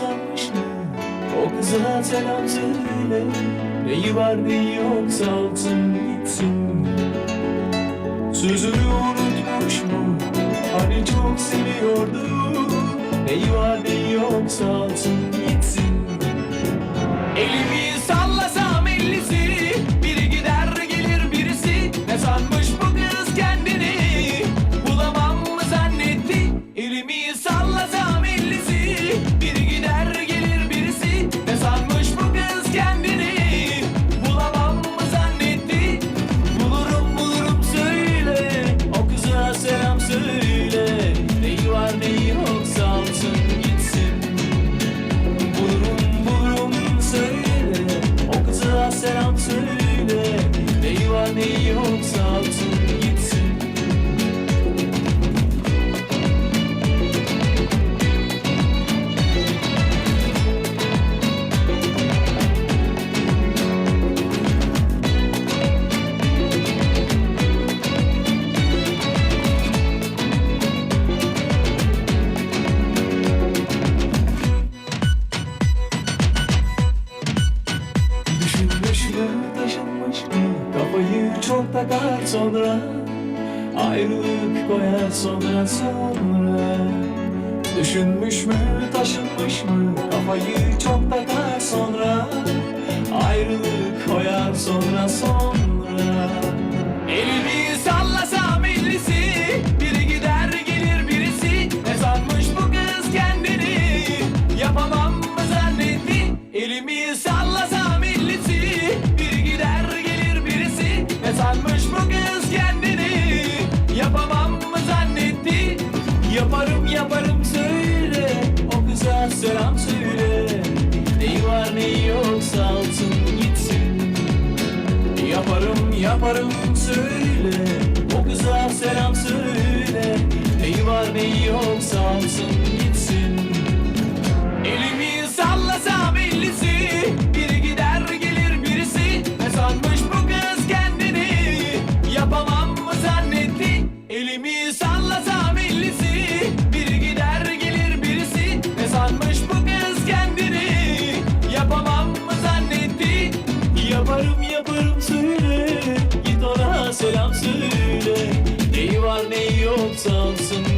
sanmışım O kıza selam söyle Neyi var neyi yok salsın gitsin. Sözünü unutmuş mu? Hani çok seviyordu. Neyi var neyi yok salsın gitsin. Elimi Takar sonra Ayrılık koyar sonra sonra. Düşünmüş mü taşınmış mı Kafayı çok takar sonra. Ayrılık koyar sonra sonra sanmış bu kız kendini. Yapamam mı zannetti? Yaparım yaparım söyle. O kıza selam söyle. Neyi var neyi yok salsın gitsin. Yaparım yaparım söyle. O kıza selam söyle. Neyi var neyi yok salsın Elimi sallasam ellisi Biri gider gelir birisi. Ne sanmış bu kız kendini? Yapamam mı zannetti? Yaparım yaparım söyle Git ona selam söyle. Neyi var neyi yok yapar